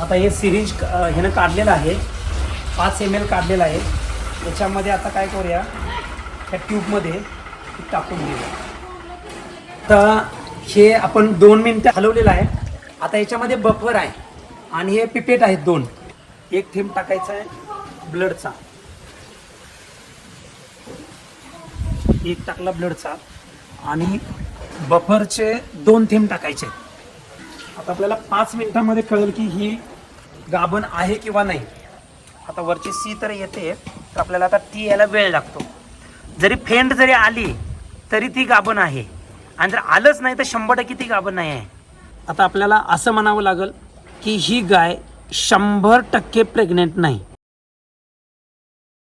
आता हे सिरिंज ह्यानं काढलेलं आहे. पाच एम एल काढलेलं आहे. याच्यामध्ये आता काय करूया त्या ट्यूबमध्ये टाकून घेऊया तर हे आपण दोन मिनटं हलवलेलं आहे. आता याच्यामध्ये बफर आहे आणि हे पिपेट आहेत दोन. एक थेंब टाकायचा आहे ब्लडचा. एक टाकला ब्लडचा. आणि बफरचे दोन थेंब टाकायचे आता आपल्याला पाच मिनिटामध्ये कळेल की ही गाभण आहे किंवा नाही. आता वरची सी तर येते तर आपल्याला आता ती यायला वेळ लागतो. जरी फेंड जरी आली तरी ती गाभण आहे. आणि जर आलंच नाही तर शंभर टक्के ती गाभण नाही आहे. आता आपल्याला असं म्हणावं लागेल की ही गाय शंभर टक्के प्रेग्नेंट नाही.